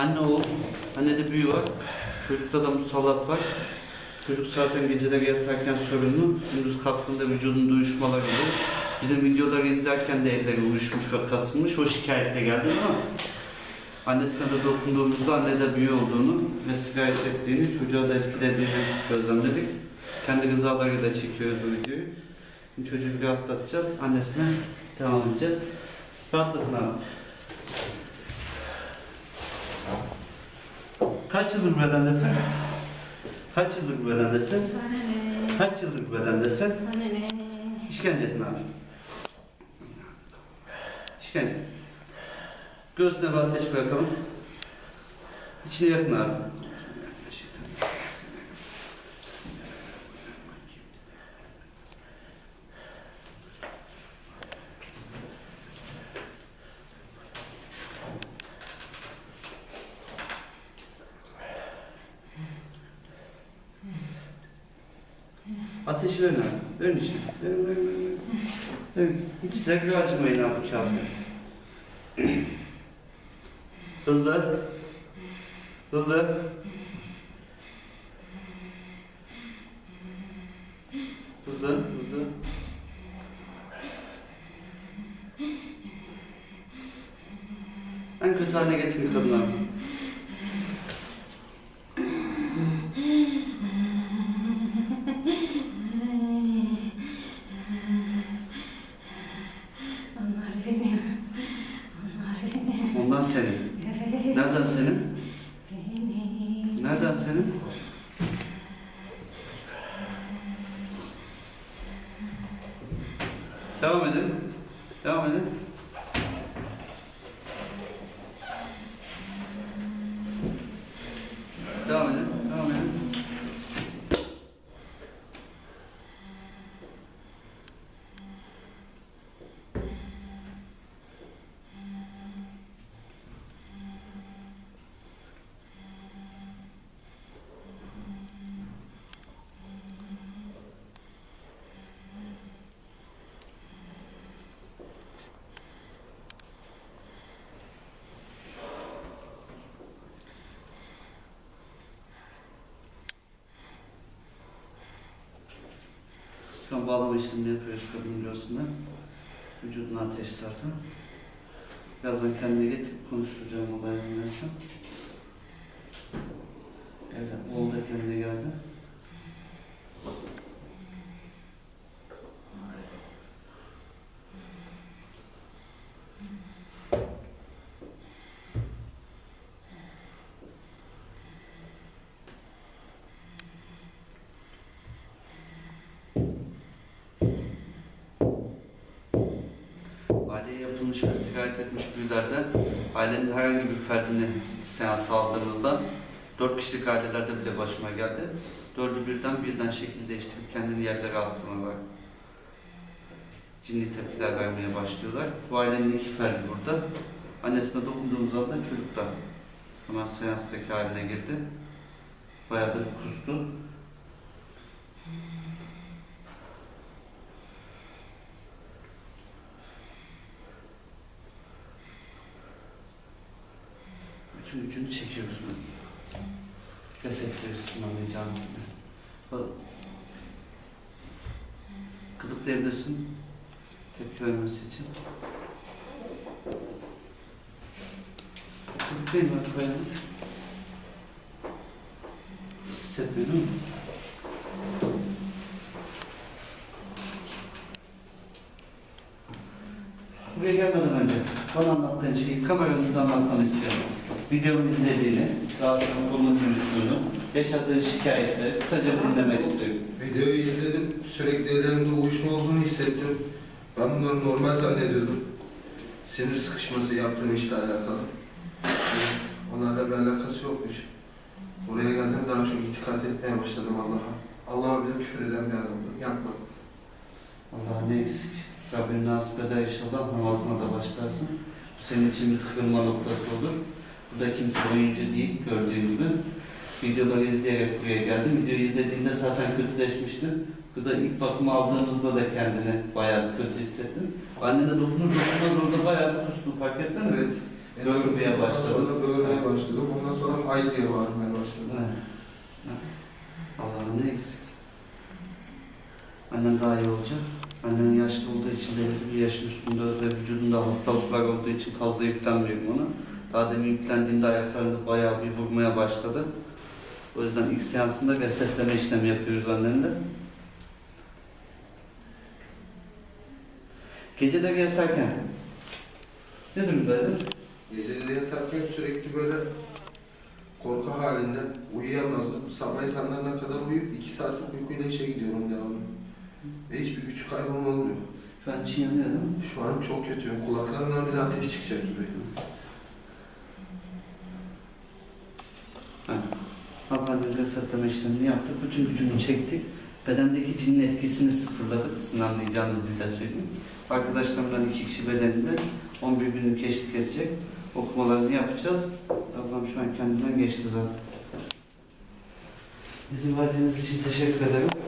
Anne o, annede büyü var. Çocukta da musallat var. Çocuk zaten geceleri yatarken sorunlu. Gündüz kalktığında vücudunda uyuşmalar olur. Bizim videoları izlerken de elleri uyuşmuş ve kasılmış. O şikayetle geldi ama annesine de dokunduğumuzda annede büyü olduğunu ve sigara ettiğini, çocuğa da etkilediğini gözlemledik. Kendi rızaları da çekiyoruz bu videoyu. Şimdi çocuğu rahatlatacağız. Annesine devam edeceğiz. Rahatlatın abi. Kaç yıldır bu bedendesin? Kaç yıldır bu bedendesin? Kaç yıldır bu bedendesin? İşkence ettin abi. İşkence. Göğsüne bir ateş bırakalım. İçine yakın abi. Ateşi verin abi. Verin içine. Verin, verin, verin. verin. Hiç zerre acımayın abi kağıtta. Hızlı. Hızlı. Hızlı, hızlı. En kötü haline getirin kadını Ondan senin. Nereden senin? Nereden senin? Devam edin. Devam edin. Devam edin. Şu an bağlama işlemini yapıyoruz kadının göğsünden. Vücuduna ateş zaten. Birazdan kendine getirip konuşturacağım olayı dinlersen. Evet, oğul da kendine geldi. Aileye yapılmış ve sirayet etmiş büyülerde ailenin herhangi bir ferdini seans aldığımızda dört kişilik ailelerde bile başıma geldi. Dördü birden birden şekil değiştirip kendini yerlere atmalar. Cinli tepkiler vermeye başlıyorlar. Bu ailenin iki ferdi burada. Annesine dokunduğumuz anda çocuk da hemen seanstaki haline girdi. Bayağı da kustu. Bütün gücünü çekiyoruz bunu. Resetliyoruz sizin anlayacağınız gibi. Gıdıklayabilirsin. Tepki vermesi için. Gıdıklayın bak koyalım. Hissetmiyor değil mi? Buraya gelmeden önce bana anlattığın şeyi kamera önünde anlatmanı istiyorum. Videomu izlediğini, sonra kolunu düştüğünü, yaşadığın şikayetleri kısaca dinlemek istiyorum. Videoyu izledim. Sürekli ellerimde uyuşma olduğunu hissettim. Ben bunları normal zannediyordum. Sinir sıkışması yaptığım işle alakalı. Onlarla bir alakası yokmuş. Buraya geldim daha çok dikkat etmeye başladım Allah'a. Allah'a bile küfür eden bir adamdım. Yapma. Allah ne eksik. Rabbim nasip eder inşallah namazına da başlarsın. Bu senin için bir kırılma noktası olur. Burada kimse oyuncu değil gördüğün gibi. Videoları izleyerek buraya geldim. Videoyu izlediğinde zaten kötüleşmişti. Gıda ilk bakımı aldığımızda da kendini bayağı kötü hissettin. Anne de dokunur dokunmaz orada bayağı bir kustu fark ettin mi? Evet. Böğürmeye Ondan başladı. Sonra böğürmeye başladım. Ondan sonra hay diye bağırmaya başladım. Evet. Allah'ım ne eksik. Annen daha iyi olacak. Annen yaşlı olduğu için belli bir yaşın üstünde ve vücudunda hastalıklar olduğu için fazla yüklenmiyorum ona. Daha demin yüklendiğinde ayaklarında bayağı bir vurmaya başladı. O yüzden ilk seansında resetleme işlemi yapıyoruz annenle. Geceleri yatarken ne durumdaydı? Geceleri yatarken sürekli böyle korku halinde uyuyamazdım. Sabah ezanlarına kadar uyuyup iki saatlik uykuyla işe gidiyorum devamlı. Ve hiçbir güç kaybım olmuyor. Şu an için yanıyor değil mi? Şu an çok kötüyüm. Kulaklarımdan bile ateş çıkacak gibi. Hanımefendinin resetleme işlemini yaptık. Bütün gücünü çektik. Bedendeki cinin etkisini sıfırladık. Sizin anlayacağınız dille söyleyeyim. Arkadaşlarımdan iki kişi bedeninde 11 günlük eşlik edecek. Okumalarını yapacağız. Ablam şu an kendinden geçti zaten. İzin verdiğiniz için teşekkür ederim.